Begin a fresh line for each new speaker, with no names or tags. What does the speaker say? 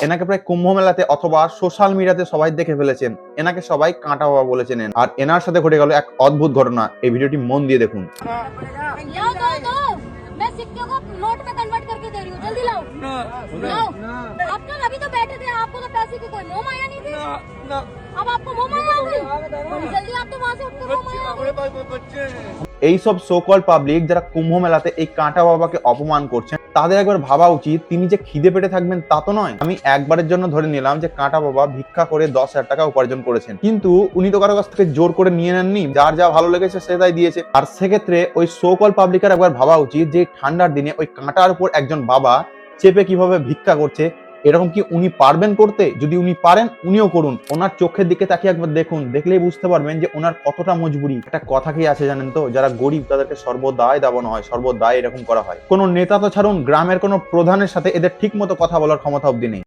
এনাকে প্রায় কুম্ভ মেলাতে অথবা সোশ্যাল মিডিয়াতে সবাই দেখে ফেলেছেন এনাকে সবাই কাঁটা বাবা বলেছেন আর এনার সাথে ঘটে গেল এক অদ্ভুত ঘটনা এই ভিডিওটি মন দিয়ে দেখুন
लाओ दो दो मैं सिक्के को नोट में कन्वर्ट करके दे रही हूँ जल्दी लाओ लाओ आप तो अभी तो बैठे थे आपको तो पैसे की कोई मोह माया नहीं थी अब आपको मोह माया आ गई बड़ी जल्दी आप तो वहाँ से उठ के मोह माया आ गई
এইসব সোকল পাবলিক যারা কুম্ভ মেলাতে এই কাঁটা বাবাকে অপমান করছেন, তাদের একবার ভাবা উচিত, তিনি যে খিদে পেটে থাকবেন তা তো নয়। আমি একবারের জন্য ধরে নিলাম যে কাঁটা বাবা ভিক্ষা করে দশ হাজার টাকা উপার্জন করেছেন। কিন্তু উনি তো কারও কাছ থেকে জোর করে নিয়ে নেননি, যার যা ভালো লেগেছে সে তাই দিয়েছে। আর সেক্ষেত্রে ওই সোকল পাবলিকের একবার ভাবা উচিত যে ঠান্ডার দিনে ওই কাঁটার উপর একজন বাবা চেপে কীভাবে ভিক্ষা করছে এরকম কি উনি পারবেন করতে? যদি উনি পারেন, উনিও করুন। ওনার চোখের দিকে তাকিয়ে একবার দেখুন। দেখলেই বুঝতে পারবেন যে ওনার কতটা মজবুরি। একটা কথা কি আছে জানেন তো? যারা গরিব তাদেরকে সর্বদায় দাবানো হয় সর্বদায় এরকম করা হয়। কোনো নেতা তো ছাড়ুন, গ্রামের কোনো প্রধানের সাথে এদের ঠিক মতো কথা বলার ক্ষমতা অব্দি নেই।